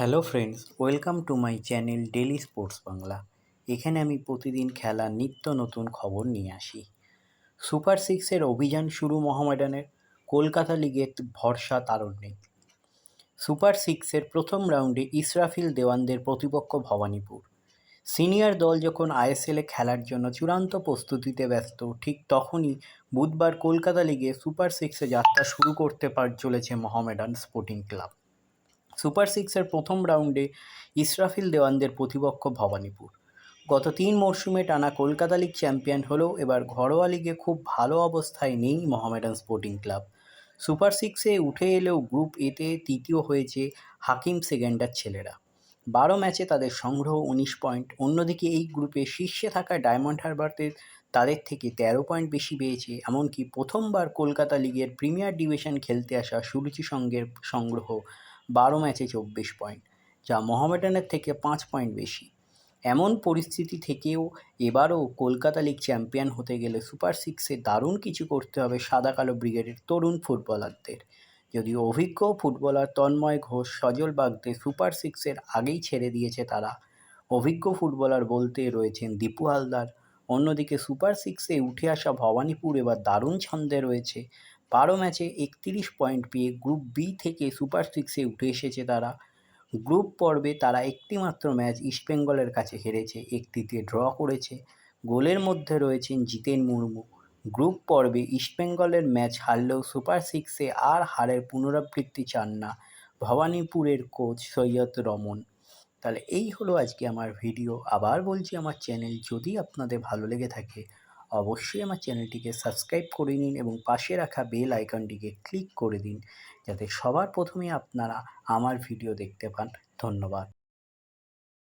Hello friends welcome to my channel daily sports Bangla এখানে আমি প্রতিদিন খেলার নিত্য নতুন খবর নিয়ে আসি। সুপার সিক্সের অভিযান শুরু মোহামেডানের কলকাতা লিগে ভরসা তারণ নেই সুপার সিক্সের প্রথম রাউন্ডে ইসরাফিল দেওয়ানদের প্রতিপক্ষ ভবানীপুর। সিনিয়র দল যখন আইএসএলে খেলার জন্য চূড়ান্ত প্রস্তুতিতে ব্যস্ত, ঠিক তখনই বুধবার কলকাতা লিগে সুপার সিক্সে যাত্রা শুরু করতে পার, চলেছে মোহামেডান স্পোর্টিং ক্লাব সুপার সিক্সের প্রথম রাউন্ডে ইসরাফিল দেওয়ানদের প্রতিপক্ষ ভবানীপুর। গত তিন মরশুমে টানা কলকাতা লিগ চ্যাম্পিয়ন হলেও এবার ঘরোয়া লিগে খুব ভালো অবস্থায় নেই মোহামেডান স্পোর্টিং ক্লাব। সুপার সিক্সে উঠে এলেও গ্রুপ এতে তৃতীয় হয়েছে হাকিম সেকেন্ডার ছেলেরা। বারো ম্যাচে তাদের সংগ্রহ উনিশ পয়েন্ট। অন্যদিকে এই গ্রুপে শীর্ষে থাকা ডায়মন্ড হারবারের তাদের থেকে তেরো পয়েন্ট বেশি পেয়েছে, এমনকি প্রথমবার কলকাতা লিগের প্রিমিয়ার ডিভিশন খেলতে আসা সুরুচি সংঘের সংগ্রহ বারো ম্যাচে চব্বিশ পয়েন্ট, যা মোহামেডানের থেকে পাঁচ পয়েন্ট বেশি। এমন পরিস্থিতি থেকেও এবারও কলকাতা লিগ চ্যাম্পিয়ন হতে গেলে সুপার সিক্সে দারুণ কিছু করতে হবে সাদা কালো ব্রিগেডের তরুণ ফুটবলারদের। যদিও অভিজ্ঞ ফুটবলার তন্ময় ঘোষ, সজল বাগদে সুপার সিক্সের আগেই ছেড়ে দিয়েছে তারা। অভিজ্ঞ ফুটবলার বলতে রয়েছেন দীপু হালদার, অন্যদিকে সুপার সিক্সে উঠে আসা ভবানীপুর এবার দারুণ ছন্দে রয়েছে। বারো ম্যাচে একত্রিশ পয়েন্ট পেয়ে গ্রুপ বি থেকে সুপার সিক্সে উঠে এসেছে তারা। গ্রুপ পর্বে তারা একটিমাত্র ম্যাচ ইস্টবেঙ্গলের কাছে হেরেছে, একটিতে ড্র করেছে। গোলের মধ্যে রয়েছেন জিতেন মুর্মু। গ্রুপ পর্বে ইস্টবেঙ্গলের ম্যাচ হারলেও সুপার সিক্সে আর হারের পুনরাবৃত্তি চান না ভবানীপুরের কোচ সৈয়দ রমন। তাহলে এই হলো আজকে আমার ভিডিও। আবার বলছি, আমার চ্যানেল যদি আপনাদের ভালো লেগে থাকে অবশ্যই আমার চ্যানেলটিকে সাবস্ক্রাইব করে নিন এবং পাশে রাখা বেল আইকনটিকে ক্লিক করে দিন, যাতে সবার প্রথমে আপনারা আমার ভিডিও দেখতে পান। ধন্যবাদ।